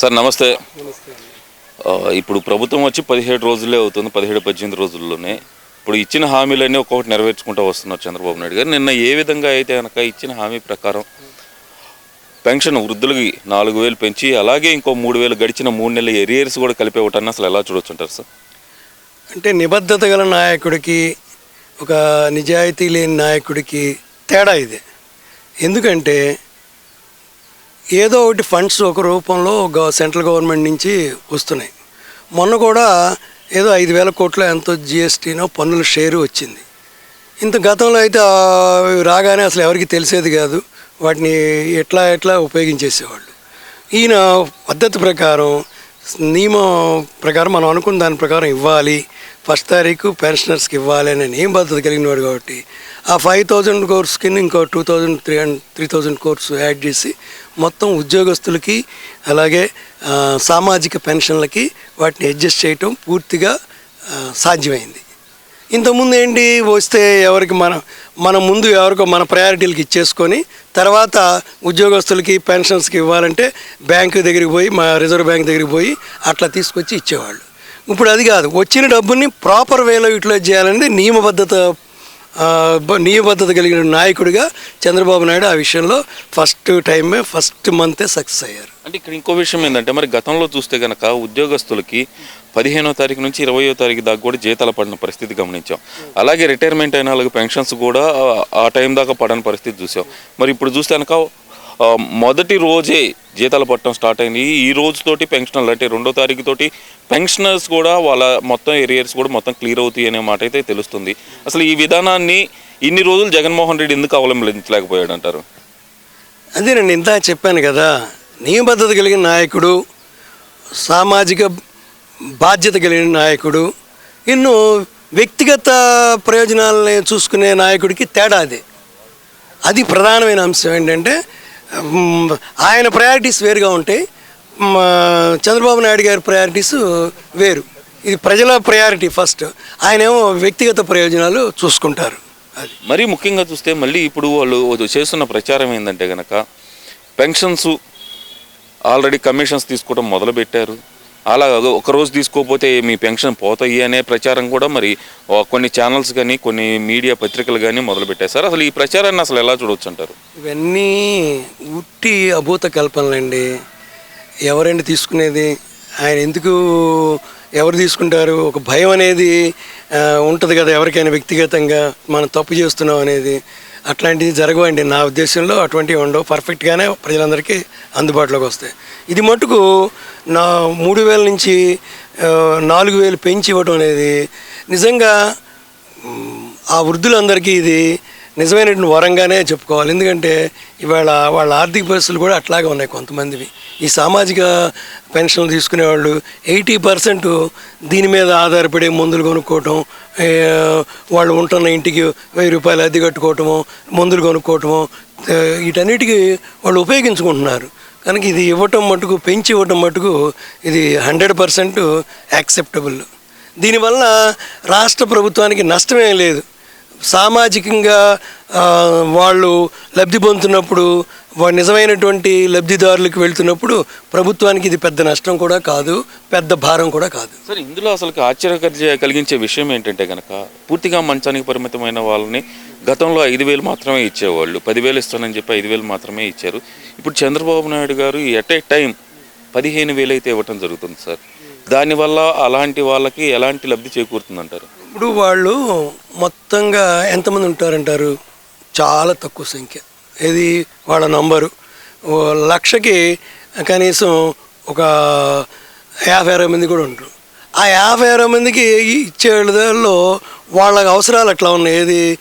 Sir నమస్తే. ఇప్పుడు ప్రభుత్వం వచ్చి పదిహేడు రోజులే అవుతుంది పదిహేడు పద్దెనిమిది రోజుల్లోనే. ఇప్పుడు ఇచ్చిన హామీలన్నీ ఒక్కొక్కటి నెరవేర్చుకుంటూ వస్తున్నారు చంద్రబాబు నాయుడు గారు. నిన్న ఏ విధంగా అయితే కనుక ఇచ్చిన హామీ ప్రకారం పెన్షన్ వృద్ధులకి నాలుగు వేలు పెంచి అలాగే ఇంకో మూడు వేలు గడిచిన మూడు నెలల ఎరియర్స్ కూడా కలిపే ఒకటన్నా అసలు ఎలా చూడొచ్చుంటారు సార్? అంటే నిబద్ధత గల నాయకుడికి ఒక నిజాయితీ లేని నాయకుడికి తేడా ఇది. ఎందుకంటే ఏదో ఒకటి ఫండ్స్ ఒక రూపంలో సెంట్రల్ గవర్నమెంట్ నుంచి వస్తున్నాయి. మొన్న కూడా ఏదో ఐదు వేల కోట్ల ఎంతో జిఎస్టీనో పన్నుల షేరు వచ్చింది. ఇంత గతంలో అయితే రాగానే అసలు ఎవరికి తెలిసేది కాదు. వాటిని ఎట్లా ఎట్లా ఉపయోగించేసేవాళ్ళు. ఈయన పద్ధతి ప్రకారం నియమం ప్రకారం మనం అనుకున్న దాని ప్రకారం ఇవ్వాలి. ఫస్ట్ తారీఖు పెన్షనర్స్కి ఇవ్వాలి అనే నియమ పద్ధతి కలిగిన వాడు కాబట్టి ఆ ఫైవ్ థౌజండ్ కోర్స్ కింద ఇంకో two thousand three hundred three thousand crores add చేసి మొత్తం ఉద్యోగస్తులకి అలాగే సామాజిక పెన్షన్లకి వాటిని అడ్జస్ట్ చేయటం పూర్తిగా సాధ్యమైంది. ఇంతకుముందు ఏంటి వస్తే ఎవరికి మన మన ముందు ఎవరికో మన ప్రయారిటీలకి ఇచ్చేసుకొని తర్వాత ఉద్యోగస్తులకి పెన్షన్స్కి ఇవ్వాలంటే బ్యాంకు దగ్గరికి పోయి మా రిజర్వ్ బ్యాంక్ దగ్గరికి పోయి అట్లా తీసుకొచ్చి ఇచ్చేవాళ్ళు. ఇప్పుడు అది కాదు. వచ్చిన డబ్బుని ప్రాపర్ వేలో యూటిలైజ్ చేయాలనేది నియమబద్ధత బ- నియమబద్ధత కలిగిన నాయకుడిగా చంద్రబాబు నాయుడు ఆ విషయంలో ఫస్ట్ టైమే ఫస్ట్ మంతే సక్సెస్ అయ్యారు. అంటే ఇక్కడ ఇంకో విషయం ఏంటంటే మరి గతంలో చూస్తే కనుక ఉద్యోగస్తులకి పదిహేనో తారీఖు నుంచి ఇరవయో తారీఖు దాకా కూడా జీతాలు పడిన పరిస్థితి గమనించాం. అలాగే రిటైర్మెంట్ అయిన వాళ్ళకి పెన్షన్స్ కూడా ఆ- టైం దాకా పడని పరిస్థితి చూసాం. మరి ఇప్పుడు చూస్తే కనుక మొదటి రోజే జీతాలు పట్టడం స్టార్ట్ అయింది. ఈ రోజుతోటి పెన్షనర్లు అంటే రెండో తారీఖుతోటి పెన్షనర్స్ కూడా వాళ్ళ మొత్తం ఏరియర్స్ కూడా మొత్తం క్లియర్ అవుతాయి అనే మాట అయితే తెలుస్తుంది. అసలు ఈ విధానాన్ని ఇన్ని రోజులు జగన్మోహన్ రెడ్డి ఎందుకు అవలంబించలేకపోయాడు అంటారు అదేనండి ఇంత చెప్పాను కదా. నియమబద్ధత కలిగిన నాయకుడు సామాజిక బాధ్యత కలిగిన నాయకుడు ఎన్నో వ్యక్తిగత ప్రయోజనాలని చూసుకునే నాయకుడికి తేడా అది. అది ప్రధానమైన అంశం ఏంటంటే ఆయన ప్రయారిటీస్ వేరుగా ఉంటాయి చంద్రబాబు నాయుడు గారి ప్రయారిటీస్ వేరు. ఇది ప్రజల ప్రయారిటీ ఫస్ట్. ఆయనేమో వ్యక్తిగత ప్రయోజనాలు చూసుకుంటారు. అది. మరీ ముఖ్యంగా చూస్తే మళ్ళీ ఇప్పుడు వాళ్ళు చేస్తున్న ప్రచారం ఏంటంటే కనుక పెన్షన్స్ ఆల్రెడీ కమిషన్స్ తీసుకోవడం మొదలుపెట్టారు. అలా ఒకరోజు తీసుకోకపోతే మీ పెన్షన్ పోతాయి అనే ప్రచారం కూడా మరి కొన్ని ఛానల్స్ కానీ కొన్ని మీడియా పత్రికలు కానీ మొదలుపెట్టేశారు అసలు ఈ ప్రచారాన్ని అసలు ఎలా చూడవచ్చు అంటారు ఇవన్నీ ఉట్టి అభూత కల్పనలండి. ఎవరండి తీసుకునేది? ఆయన ఎందుకు ఎవరు తీసుకుంటారు? ఒక భయం అనేది ఉంటుంది కదా ఎవరికైనా వ్యక్తిగతంగా మనం తప్పు చేస్తున్నాం అనేది. అట్లాంటివి జరగవండి. నా ఉద్దేశంలో అటువంటివి ఉండవు. పర్ఫెక్ట్గానే ప్రజలందరికీ అందుబాటులోకి వస్తాయి. ఇది మటుకు నా మూడు వేల నుంచి నాలుగు వేలు పెంచి ఇవ్వడం అనేది నిజంగా ఆ వృద్ధులందరికీ ఇది నిజమైనటువంటి వరంగానే చెప్పుకోవాలి. ఎందుకంటే ఇవాళ వాళ్ళ ఆర్థిక పరిస్థితులు కూడా అట్లాగే ఉన్నాయి కొంతమందివి. ఈ సామాజిక పెన్షన్లు తీసుకునేవాళ్ళు ఎయిటీ పర్సెంట్ దీని మీద ఆధారపడి మందులు కొనుక్కోవటం వాళ్ళు ఉంటున్న ఇంటికి వెయ్యి రూపాయలు అద్దె కట్టుకోవటము మందులు కొనుక్కోవటము వీటన్నిటికీ వాళ్ళు ఉపయోగించుకుంటున్నారు. కనుక ఇది ఇవ్వటం మటుకు పెంచి ఇవ్వటం మటుకు ఇది హండ్రెడ్ పర్సెంట్ యాక్సెప్టబుల్. దీనివల్ల రాష్ట్ర ప్రభుత్వానికి నష్టమేం లేదు. సామాజికంగా వాళ్ళు లబ్ధి పొందుతున్నప్పుడు వా- నిజమైనటువంటి లబ్ధిదారులకు వెళ్తున్నప్పుడు ప్రభుత్వానికి ఇది పెద్ద నష్టం కూడా కాదు పెద్ద భారం కూడా కాదు. సార్ ఇందులో అసలు ఆశ్చర్య కలిగించే విషయం ఏంటంటే కనుక పూర్తిగా మంచానికి పరిమితమైన వాళ్ళని గతంలో ఐదు వేలు మాత్రమే ఇచ్చేవాళ్ళు పదివేలు ఇస్తానని చెప్పి ఐదు వేలు మాత్రమే ఇచ్చారు. ఇప్పుడు చంద్రబాబు నాయుడు గారు ఎట్ ఏ టైం పదిహేను వేలు అయితే ఇవ్వటం జరుగుతుంది సార్. దానివల్ల అలాంటి వాళ్ళకి ఎలాంటి లబ్ధి చేకూరుతుందంటారు? ఇప్పుడు వాళ్ళు మొత్తంగా ఎంతమంది ఉంటారంటారు? చాలా తక్కువ సంఖ్య. ఇది వాళ్ళ నంబరు. లక్షకి కనీసం ఒక యాభై అరవై మంది కూడా ఉంటారు. ఆ యాభై అరవై మందికి ఇచ్చే దానిలో వాళ్ళ అవసరాలు అట్లా ఉన్నాయి? ఏది?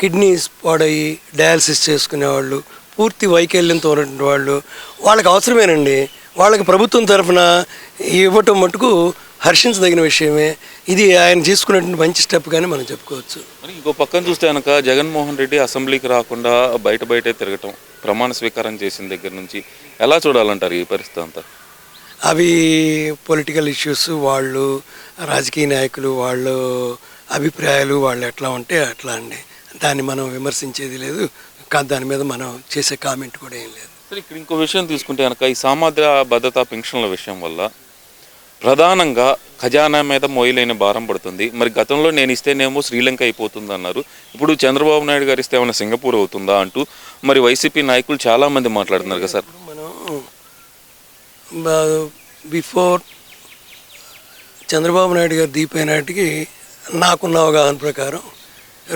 కిడ్నీస్ పాడయ్యి డయాలసిస్ చేసుకునేవాళ్ళు పూర్తి వైకల్యంతో ఉన్నటువంటి వాళ్ళు వాళ్ళకి అవసరమేనండి. వాళ్ళకి ప్రభుత్వం తరఫున ఇవ్వటం మటుకు హర్షించదగిన విషయమే. ఇది ఆయన తీసుకున్నటువంటి మంచి స్టెప్ కానీ మనం చెప్పుకోవచ్చు. మరి ఇంకో పక్కన చూస్తే కనుక జగన్మోహన్ రెడ్డి అసెంబ్లీకి రాకుండా బయట బయటే తిరగటం ప్రమాణ స్వీకారం చేసిన దగ్గర నుంచి ఎలా చూడాలంటారు ఈ పరిస్థితి అంతా? అవి పొలిటికల్ ఇష్యూస్ వాళ్ళు రాజకీయ నాయకులు వాళ్ళు అభిప్రాయాలు వాళ్ళు ఎట్లా ఉంటే అట్లా అండి. దాన్ని మనం విమర్శించేది లేదు. కా- దాని మీద మనం చేసే కామెంట్ కూడా ఏం లేదు. సరే ఇక్కడ ఇంకో విషయం తీసుకుంటే కనుక ఈ సామాజిక భద్రతా పెన్షన్ల విషయం వల్ల ప్రధానంగా ఖజానా మీద మోయలేని భారం పడుతుంది. మరి గతంలో నేను ఇస్తేనేమో శ్రీలంక అయిపోతుంది అన్నారు ఇప్పుడు చంద్రబాబు నాయుడు గారు ఇస్తే ఏమైనా సింగపూర్ అవుతుందా అంటూ మరి వైసీపీ నాయకులు చాలామంది మాట్లాడుతున్నారు కదా సార్. మనం బిఫోర్ చంద్రబాబు నాయుడు గారు దీపైనాటికి నాకున్న అవగాహన ప్రకారం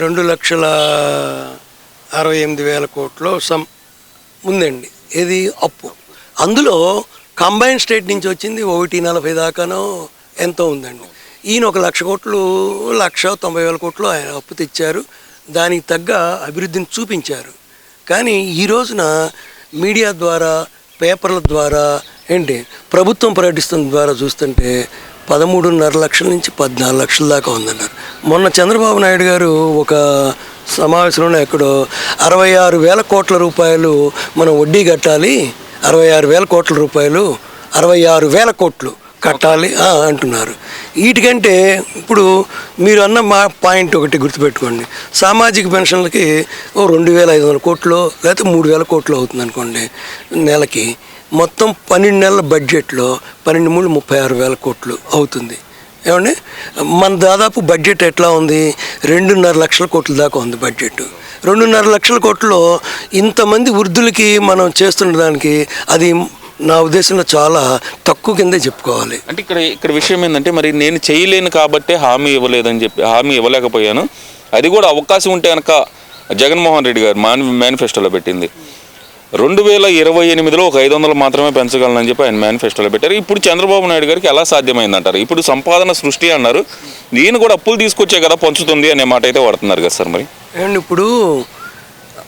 రెండు లక్షల అరవై ఎనిమిది వేల కోట్లు సమ్ ఉందండి ఏది? అప్పు. అందులో కంబైన్ స్టేట్ నుంచి వచ్చింది ఒకటి నలభై దాకానో ఎంతో ఉందండి. ఈయన ఒక లక్ష కోట్లు లక్ష తొంభై వేల కోట్లు ఆయన అప్పు తెచ్చారు. దానికి తగ్గ అభివృద్ధిని చూపించారు. కానీ ఈ రోజున మీడియా ద్వారా పేపర్ల ద్వారా ఏంటి? ప్రభుత్వం ప్రకటిస్తున్న ద్వారా చూస్తుంటే పదమూడున్నర లక్షల నుంచి పద్నాలుగు లక్షల దాకా ఉందన్నారు. మొన్న చంద్రబాబు నాయుడు గారు ఒక సమావేశంలో ఎక్కడో అరవై ఆరు వేల కోట్ల రూపాయలు మనం వడ్డీ కట్టాలి. అరవై ఆరు వేల కోట్ల రూపాయలు అరవై ఆరు వేల కోట్లు కట్టాలి. అంటున్నారు. వీటికంటే ఇప్పుడు మీరు అన్న మా పాయింట్ ఒకటి గుర్తుపెట్టుకోండి. సామాజిక పెన్షన్లకి ఓ రెండు వేల ఐదు వందల కోట్లు లేకపోతే మూడు వేల కోట్లు అవుతుంది అనుకోండి నెలకి. మొత్తం పన్నెండు నెలల బడ్జెట్లో పన్నెండు మూడు ముప్పై ఆరు వేల కోట్లు అవుతుంది. ఏమండి? మన దాదాపు బడ్జెట్ ఎట్లా ఉంది? రెండున్నర లక్షల కోట్ల దాకా ఉంది బడ్జెట్. రెండున్నర లక్షల కోట్లో ఇంతమంది వృద్ధులకి మనం చేస్తున్న దానికి అది నా ఉద్దేశంలో చాలా తక్కువ కిందే చెప్పుకోవాలి. అంటే ఇక్కడ ఇక్కడ విషయం ఏంటంటే మరి నేను చేయలేను కాబట్టే హామీ ఇవ్వలేదని చెప్పి హామీ ఇవ్వలేకపోయాను. అది కూడా అవకాశం ఉంటే కనుక జగన్మోహన్ రెడ్డి గారు మాన్ మేనిఫెస్టోలో పెట్టింది. రెండు వేల ఇరవై ఎనిమిదిలో ఒక ఐదు వందలు మాత్రమే పెంచగలనని చెప్పి ఆయన మేనిఫెస్టోలో పెట్టారు. ఇప్పుడు చంద్రబాబు నాయుడు గారికి ఎలా సాధ్యమైందంటారు? ఇప్పుడు సంపాదన సృష్టి అన్నారు. నేను కూడా అప్పులు తీసుకొచ్చే కదా పంచుతుంది అనే మాట అయితే వాడుతున్నారు కదా సార్ మరి? అండ్ ఇప్పుడు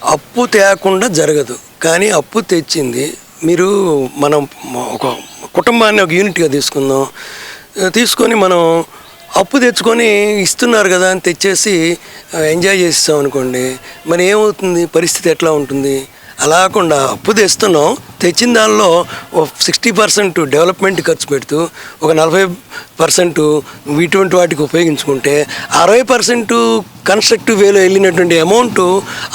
అప్పు తేకుండా జరగదు. కానీ అప్పు తెచ్చింది మీరు మనం ఒక కుటుంబాన్ని ఒక యూనిట్గా తీసుకుందాం. తీసుకొని మనం అప్పు తెచ్చుకొని ఇస్తున్నారు కదా అని తెచ్చేసి ఎంజాయ్ చేస్తాం అనుకోండి. మరి ఏమవుతుంది? పరిస్థితి ఎట్లా ఉంటుంది? అలా కాకుండా అప్పు తెస్తున్నాం. తెచ్చిన దానిలో సిక్స్టీ పర్సెంట్ డెవలప్మెంట్ ఖర్చు పెడుతూ ఒక నలభై పర్సెంట్ ఇటువంటి వాటికి ఉపయోగించుకుంటే అరవై పర్సెంట్ కన్స్ట్రక్టివ్ వేలో వెళ్ళినటువంటి అమౌంట్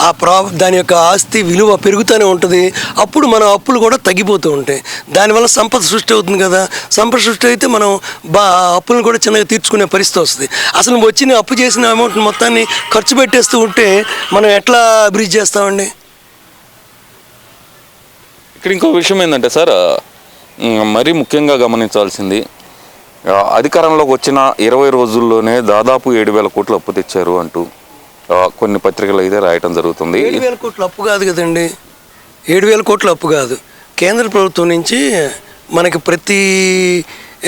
ఆ ప్రా దాని యొక్క ఆస్తి విలువ పెరుగుతూనే ఉంటుంది. అప్పుడు మన అప్పులు కూడా తగ్గిపోతూ ఉంటాయి. దానివల్ల సంపద సృష్టి అవుతుంది కదా. సంపద సృష్టి అయితే మనం బా ఆ అప్పులను కూడా చిన్నగా తీర్చుకునే పరిస్థితి వస్తుంది. అసలు వచ్చిన అప్పు చేసిన అమౌంట్ మొత్తాన్ని ఖర్చు పెట్టేస్తూ ఉంటే మనం ఎట్లా అభివృద్ధి చేస్తామండి? ఇక్కడ ఇంకో విషయం ఏంటంటే సార్ మరీ ముఖ్యంగా గమనించాల్సింది అధికారంలోకి వచ్చిన ఇరవై రోజుల్లోనే దాదాపు ఏడు వేల కోట్లు అప్పు తెచ్చారు అంటూ కొన్ని పత్రికలు అయితే రాయటం జరుగుతుంది. ఏడు వేల కోట్లు అప్పు కాదు కదండి. ఏడు వేల కోట్లు అప్పు కాదు. కేంద్ర ప్రభుత్వం నుంచి మనకి ప్రతి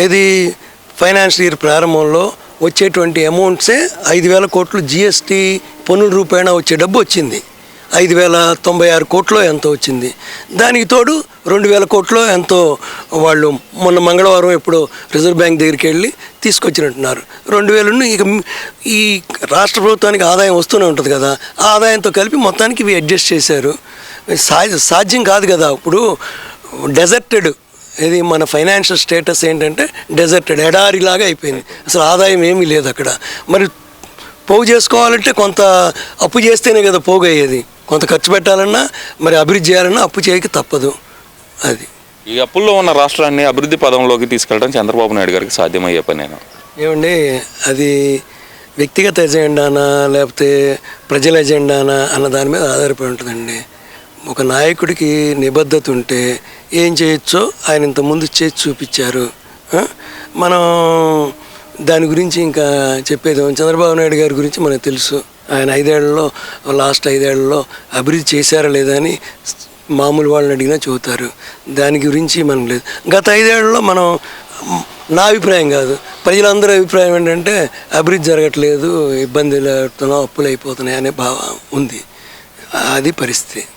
ఏది ఫైనాన్షియల్ ఇయర్ ప్రారంభంలో వచ్చేటువంటి అమౌంట్సే ఐదు వేల కోట్లు జిఎస్టీ పన్నుల రూపాయన వచ్చే డబ్బు వచ్చింది. ఐదు వేల తొంభై ఆరు కోట్లో ఎంతో వచ్చింది. దానికి తోడు రెండు వేల కోట్లో ఎంతో వాళ్ళు మొన్న మంగళవారం ఎప్పుడో రిజర్వ్ బ్యాంక్ దగ్గరికి వెళ్ళి తీసుకొచ్చినట్టున్నారు. రెండు వేలను ఇక ఈ రాష్ట్ర ప్రభుత్వానికి ఆదాయం వస్తూనే ఉంటుంది కదా. ఆ ఆదాయంతో కలిపి మొత్తానికి ఇవి అడ్జస్ట్ చేశారు. సాధ్యం కాదు కదా. ఇప్పుడు డెజర్టెడ్ ఇది మన ఫైనాన్షియల్ స్టేటస్ ఏంటంటే డెజర్టెడ్ ఎడారిలాగా అయిపోయింది. అసలు ఆదాయం ఏమీ లేదు అక్కడ. మరి పోగు చేసుకోవాలంటే కొంత అప్పు చేస్తేనే కదా పోగు అయ్యేది కొంత ఖర్చు పెట్టాలన్నా మరి అభివృద్ధి చేయాలన్నా అప్పు చేయక తప్పదు. అది. ఈ అప్పుల్లో ఉన్న రాష్ట్రాన్ని అభివృద్ధి పదంలోకి తీసుకెళ్ళడం చంద్రబాబు నాయుడు గారికి సాధ్యమయ్యే పనేనా? ఏమండి అది వ్యక్తిగత ఎజెండానా లేకపోతే ప్రజల ఎజెండానా అన్న దాని మీద ఆధారపడి ఉంటుందండి. ఒక నాయకుడికి నిబద్ధత ఉంటే ఏం చేయొచ్చో ఆయన ఇంతకుముందు చేసి చూపించారు? మనం దాని గురించి ఇంకా చెప్పేది? చంద్రబాబు నాయుడు గారి గురించి మనకు తెలుసు. ఆయన ఐదేళ్ళలో లాస్ట్ ఐదేళ్ళలో అభివృద్ధి చేశారా లేదా అని మామూలు వాళ్ళని అడిగినా చెబుతారు. దాని గురించి మనం లేదు. గత ఐదేళ్ళలో మనం నా అభిప్రాయం కాదు. ప్రజలందరి అభిప్రాయం ఏంటంటే అభివృద్ధి జరగట్లేదు ఇబ్బందులు అవుతున్నాం అప్పులు అయిపోతున్నాయి అనే భావం ఉంది. అది పరిస్థితి.